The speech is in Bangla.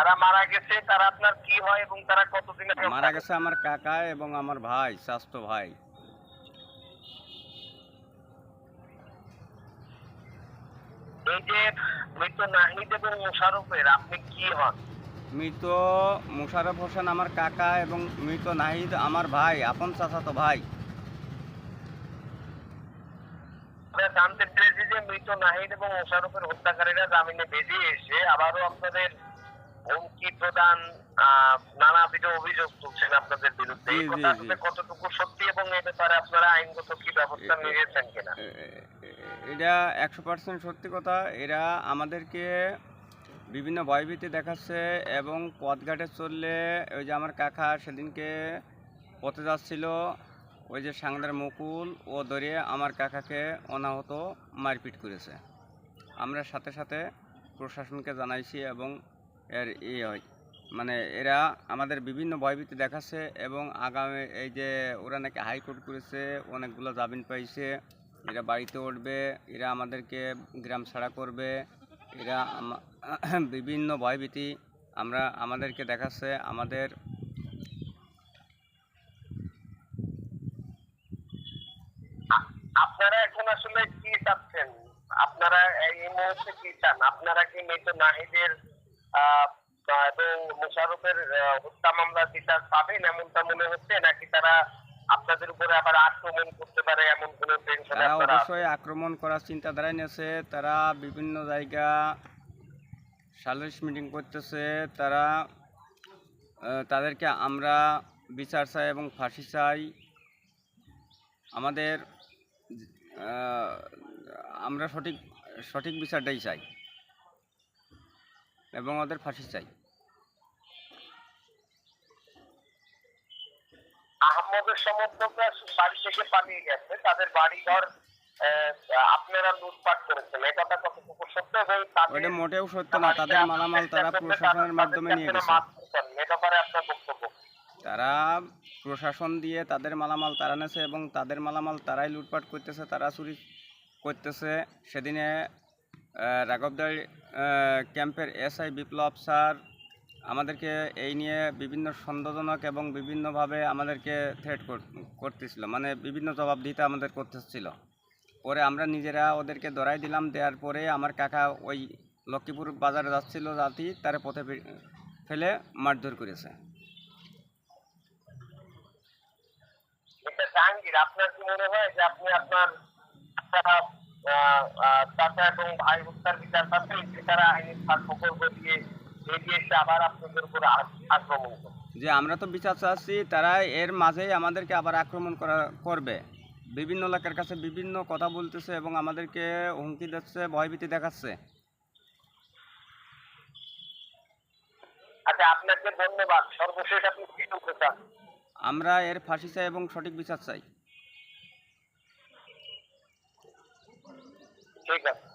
যারা মারা গেছে তারা আপনার কি হয় এবং তারা কতদিন মারা গেছে আমার কাকা এবং আমার ভাই স্বাস্থ্য ভাই। এই যে মৃত নাহিদ এবং মোশারফের আপনি কি হন? মৃত মুশারফ হোসেন আমার কাকা এবং মৃত নাহিদ আমার ভাই আপন চাচাতো ভাই। জানতে পেরেছি যে মৃত নাহিদ এবং মোশারফের হত্যাকারীরা জামিনে বেরিয়ে এসে আবারও আপনাদের হুমকি প্রদান নানাবিধ অভিযোগ তুলছেন আপনাদের বিরুদ্ধে। এই কথা আসলে কতটুকু সত্যি এবং এ ব্যাপারে আপনারা আইনগত কি ব্যবস্থা নিয়েছেন কিনা? এটা একশো পার্সেন্ট সত্যি কথা। এরা আমাদেরকে বিভিন্ন ভয়ভীতি দেখাচ্ছে এবং পথঘাটে চললে ওই যে আমার কাকা সেদিনকে পথে যাচ্ছিল ওই যে সাংদার মুকুল ও ধরে আমার কাকাকে অনাহত মারপিট করেছে। আমরা সাথে সাথে প্রশাসনকে জানাইছি এবং এর ই হয়। মানে এরা আমাদের বিভিন্ন ভয়ভীতি দেখাচ্ছে এবং আগামী এই যে ওরা নাকি হাইকোর্ট করেছে, অনেকগুলো জামিন পাইছে, এরা বাড়িতে উঠবে, এরা আমাদেরকে গ্রাম ছাড়া করবে, এরা বিভিন্ন ভয়ভীতি আমরা আমাদেরকে দেখাচ্ছে, আমাদের আপনারা এখন আসলে কি চাচ্ছেন? আপনারা এই মুহূর্তে কি চান? আপনারা কি মৃত নাহিদের এবং মুশারফের হত্যা মামলার বিচার পাবেন এমনটা মনে হচ্ছে? নাকি তারা আপনাদের উপরে আবার আক্রমণ করতে পারে এমন কোনো টেনশন তারা অবশ্যই আক্রমণ করার চিন্তাধারায় নিয়েছে। তারা বিভিন্ন জায়গা সালিশ মিটিং করতেছে। তারা তাদেরকে আমরা বিচার চাই এবং ফাঁসি চাই। আমাদের আহ, আমরা সঠিক সঠিক বিচারটাই চাই। এবং ওদের ফাঁসি চাই। আহমদের সমর্থকরা বাড়ি থেকে পালিয়ে গেছে। তাদের বাড়ি ঘর আপনারা লুটপাট করেছেন। এই কথা কতটুকু সত্য এবং ওটা মোটেও সত্য না। তাদের মালামাল তারা প্রশাসনের মাধ্যমে নিয়ে গেছে। এ ব্যাপারে আপনার বক্তব্য তারা প্রশাসন দিয়ে তাদের মালামাল তারা নেছে এবং তাদের মালামাল তারাই লুটপাট করতেছে তারা চুরি করতেছে। সেদিনে রাঘবদার ক্যাম্পের এসআই বিপ্লব স্যার, আমাদেরকে এই নিয়ে বিভিন্ন সন্দেহজনক এবং বিভিন্নভাবে আমাদেরকে থ্রেট করতেছিল মানে বিভিন্ন জবাব দিতে আমাদের করতেছিল। পরে আমরা নিজেরা ওদেরকে ধরাই দিলাম, দেওয়ার পরে আমার কাকা ওই লক্ষ্মীপুর বাজারে যাচ্ছিল জাতি, তার পথে ফেলে মারধর করেছে। আপনার কি মনে হয় যে আপনি আপনার চাচা এবং ভাই হত্যার বিচার পাচ্ছেন যে তারা আইনি প্রকল্প দিয়ে বেরিয়ে এসে আবার আপনাদের উপরে আক্রমণ করে যে আমরা তো বিচার চাচ্ছি তারা এর মাঝেই আমাদেরকে আবার আক্রমণ করা করবে। বিভিন্ন লোকের কাছে বিভিন্ন কথা বলতেছে এবং আমাদেরকে হুমকি দিচ্ছে ভয়ভীতি দেখাচ্ছে। আচ্ছা আপনাকে ধন্যবাদ। সর্বশেষ আপনি কি আমরা এর ফাঁসি চাই এবং সঠিক বিচার চাই। Texas.